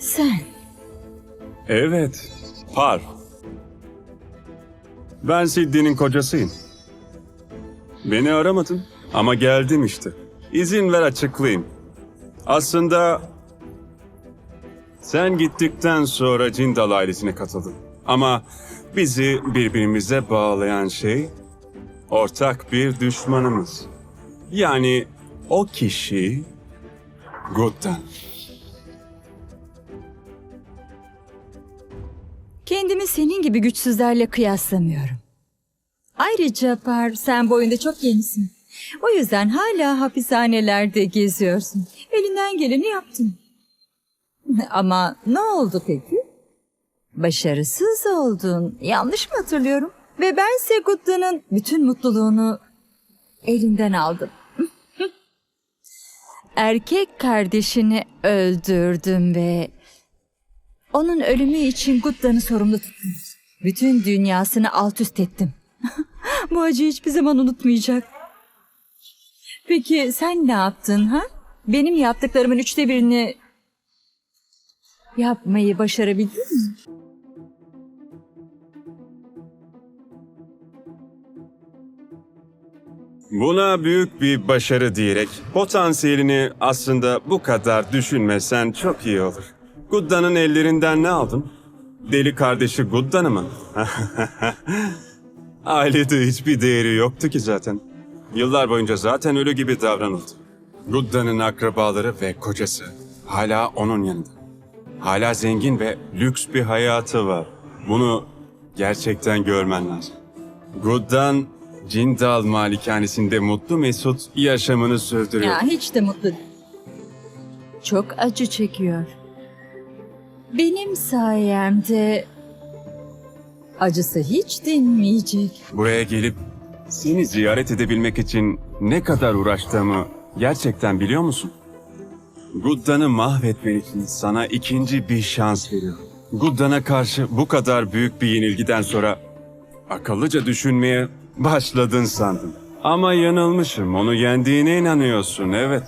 Sen. Evet, Par. Ben Siddi'nin kocasıyım. Beni aramadın ama geldim işte. İzin ver açıklayayım. Aslında sen gittikten sonra Cindal ailesine katıldın. Ama bizi birbirimize bağlayan şey ortak bir düşmanımız. Yani o kişi Guttan. Kendimi senin gibi güçsüzlerle kıyaslamıyorum. Ayrıca Par, sen bu oyunda çok yenisin. O yüzden hala hapishanelerde geziyorsun. Elinden geleni yaptın. Ama ne oldu peki? Başarısız oldun. Yanlış mı hatırlıyorum? Ve ben Segut'un bütün mutluluğunu elinden aldım. Erkek kardeşini öldürdüm ve onun ölümü için Gudda'nı sorumlu tuttum. Bütün dünyasını alt üst ettim. Bu acıyı hiçbir zaman unutmayacak. Peki sen ne yaptın ha? Benim yaptıklarımın üçte birini yapmayı başarabildin mi? Buna büyük bir başarı diyerek potansiyelini aslında bu kadar düşünmesen çok iyi olur. Gudda'nın ellerinden ne aldın? Deli kardeşi Gudda'nı mı? Ailede hiçbir değeri yoktu ki zaten. Yıllar boyunca zaten ölü gibi davranıldı. Gudda'nın akrabaları ve kocası hala onun yanında. Hala zengin ve lüks bir hayatı var. Bunu gerçekten görmen lazım. Guddan Cindal malikanesinde mutlu mesut yaşamını sürdürüyor. Ya hiç de mutlu. Çok acı çekiyor. Benim sayemde acısı hiç dinmeyecek. Buraya gelip seni ziyaret edebilmek için ne kadar uğraştığımı gerçekten biliyor musun? Guddan'ı mahvetmen için sana ikinci bir şans veriyorum. Guddan'a karşı bu kadar büyük bir yenilgiden sonra akıllıca düşünmeye başladın sandım. Ama yanılmışım. Onu yendiğine inanıyorsun, evet.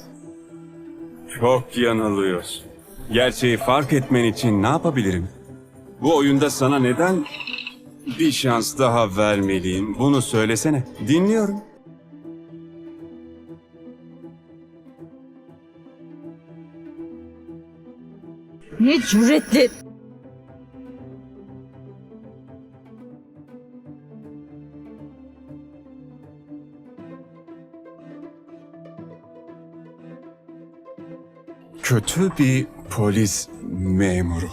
Çok yanılıyorsun. Gerçeği fark etmen için ne yapabilirim? Bu oyunda sana neden bir şans daha vermeliyim? Bunu söylesene. Dinliyorum. Ne cüretle... Kötü bir polis memuru.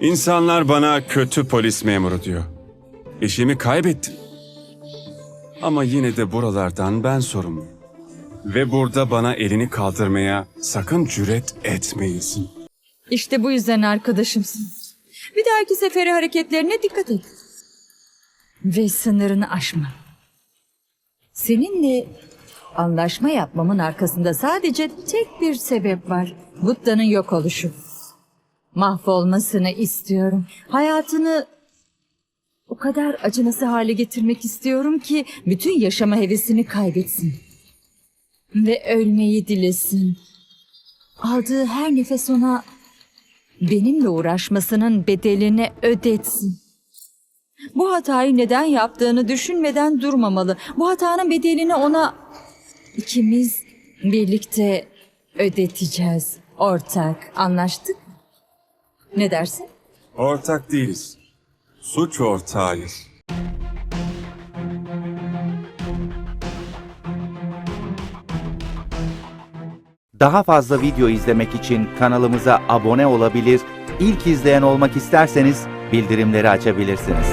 İnsanlar bana kötü polis memuru diyor. İşimi kaybettim. Ama yine de buralardan ben sorumluyum. Ve burada bana elini kaldırmaya sakın cüret etmeyesin. İşte bu yüzden arkadaşımsın. Bir dahaki sefere hareketlerine dikkat et. Ve sınırını aşma. Seninle anlaşma yapmamın arkasında sadece tek bir sebep var. Buddha'nın yok oluşu. Mahvolmasını istiyorum. Hayatını o kadar acınası hale getirmek istiyorum ki bütün yaşama hevesini kaybetsin. Ve ölmeyi dilesin. Aldığı her nefes ona benimle uğraşmasının bedelini ödetsin. Bu hatayı neden yaptığını düşünmeden durmamalı. Bu hatanın bedelini ona ikimiz birlikte ödeteceğiz. Ortak. Anlaştık mı? Ne dersin? Ortak değiliz. Suç ortağıyız. Daha fazla video izlemek için kanalımıza abone olabilir, ilk izleyen olmak isterseniz bildirimleri açabilirsiniz.